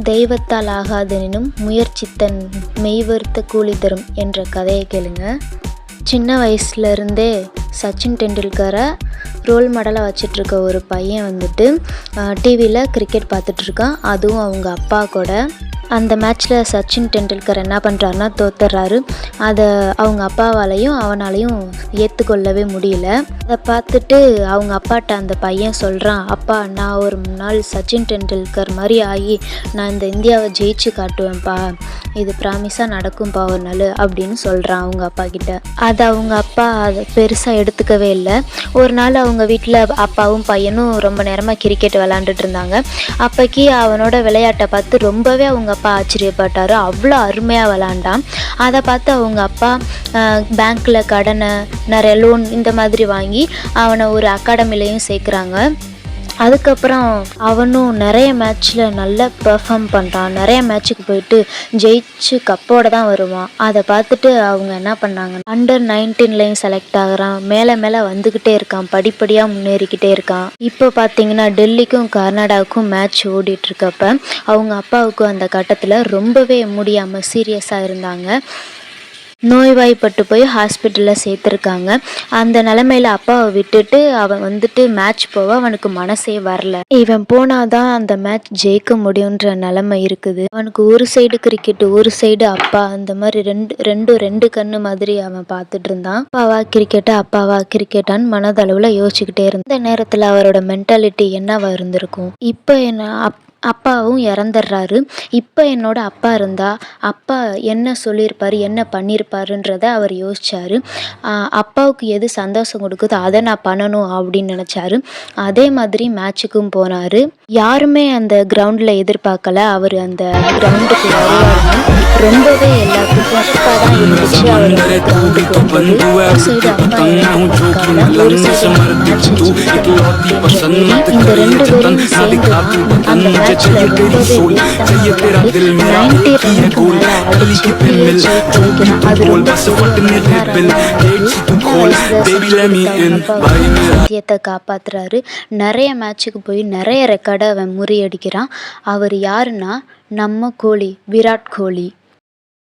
தெய்வத்தால் ஆகாதெனினும் முயற்சித்தன் மெய்வருத்த கூலி தரும் என்ற கதையை கேளுங்க. சின்ன வயசுல இருந்தே சச்சின் டெண்டுல்கரை ரோல் மாடலாக வச்சிட்ருக்க ஒரு பையன் வந்துட்டு டிவியில் கிரிக்கெட் பார்த்துட்ருக்கான். அதுவும் அவங்க அப்பா கூட. அந்த மேட்ச்சில் சச்சின் டெண்டுல்கர் என்ன பண்ணுறாருனா தோத்துறாரு அதை அவங்க அப்பாவாலையும் அவனாலையும் ஏற்றுக்கொள்ளவே முடியல. அதை பார்த்துட்டு அவங்க அப்பாட்ட அந்த பையன் சொல்கிறான் அப்பா நான் ஒரு நாள் சச்சின் டெண்டுல்கர் மாதிரி ஆகி நான் இந்த இந்தியாவை ஜெயிச்சு காட்டுவேன்ப்பா. இது ப்ராமிஸாக நடக்கும்ப்பா ஒரு நாள் அப்படின்னு சொல்கிறான் அவங்க அப்பா கிட்ட. அதை அவங்க அப்பா அதை பெருசாக எடுத்துக்கவே இல்லை. ஒரு நாள் அவங்க வீட்டில் அப்பாவும் பையனும் ரொம்ப நேரமாக கிரிக்கெட் விளாண்டுட்டு இருந்தாங்க. அப்போக்கி அவனோட விளையாட்டை பார்த்து ரொம்பவே அவங்க அப்பா ஆச்சரியப்பட்டார். அவ்வளோ அருமையாக விளாண்டான். அதை பார்த்து அவங்க அப்பா பேங்க்கில் கடனை நிறைய லோன் இந்த மாதிரி வாங்கி அவனை ஒரு அகாடமிலையும் சேர்க்குறாங்க. அதுக்கப்புறம் அவனும் நிறைய மேட்ச்சில் நல்லா பெர்ஃபார்ம் பண்ணுறான் நிறைய மேட்ச்சுக்கு போயிட்டு ஜெயிச்சு கப்போட தான் வருவான். அதை பார்த்துட்டு அவங்க என்ன பண்ணாங்க? அண்டர் நைன்டீன்லேயும் செலக்ட் ஆகுறான். மேலே மேலே வந்துக்கிட்டே இருக்கான். படிப்படியாக முன்னேறிக்கிட்டே இருக்கான். இப்போ பார்த்தீங்கன்னா டெல்லிக்கும் கர்நாடகாவுக்கும் மேட்ச் ஓடிட்டுருக்கப்ப அவங்க அப்பாவுக்கும் அந்த கட்டத்தில் ரொம்பவே முடியாமல் சீரியஸாக இருந்தாங்க. நோய்வாய்ப்பட்டு போய் ஹாஸ்பிட்டலில் சேர்த்துருக்காங்க. அந்த நிலமையில அப்பாவை விட்டுட்டு அவன் வந்துட்டு மேட்ச் போக அவனுக்கு மனசே வரல. இவன் போனாதான் அந்த மேட்ச் ஜெயிக்க முடியுன்ற நிலமை இருக்குது. அவனுக்கு ஒரு சைடு கிரிக்கெட் ஒரு சைடு அப்பா அந்த மாதிரி ரெண்டு ரெண்டும் ரெண்டு கண்ணு மாதிரி அவன் பார்த்துட்டு இருந்தான். அப்பாவா கிரிக்கெட்டா அப்பாவா கிரிக்கெட்டான்னு மனதளவில் யோசிச்சுக்கிட்டே இருந்தான். இந்த நேரத்தில் அவரோட மென்டாலிட்டி என்னவா இருந்திருக்கும்? இப்போ என்ன அப் அப்பாவும் இறந்துடுறாரு. இப்போ என்னோட அப்பா இருந்தால் அப்பா என்ன சொல்லியிருப்பாரு என்ன பண்ணியிருப்பாருன்றத அவர் யோசிச்சார். அப்பாவுக்கு எது சந்தோஷம் கொடுக்குதோ அதை நான் பண்ணணும் அப்படின்னு நினச்சாரு. அதே மாதிரி மேட்ச்சுக்கும் போனார். யாருமே அந்த கிரவுண்டில் எதிர்பார்க்கல. அவர் அந்த கிரவுண்டுக்கு வருவாருன்னு. ரொம்பவே எல்லாத்துக்கும் அப்பா தான் இருந்துச்சு அவர் கிரவுண்டுக்கு ஒரு சைடு அப்பா ஒரு சைடு மேட்ச் இந்த ரெண்டு பேரும் சேர்ந்து தான் அந்த மேட்ச்ல ரொம்பவே நைன்டி ரன்னுக்கு மேல அடிச்சு ஜெயிக்கிறான் அது ரொம்ப விஷயத்தை காப்பாத்துறாரு. நிறைய மேட்ச்சுக்கு போய் நிறைய ரெக்கார்டை அவன் முறியடிக்கிறான். அவர் யாருன்னா நம்ம கோலி விராட் கோலி.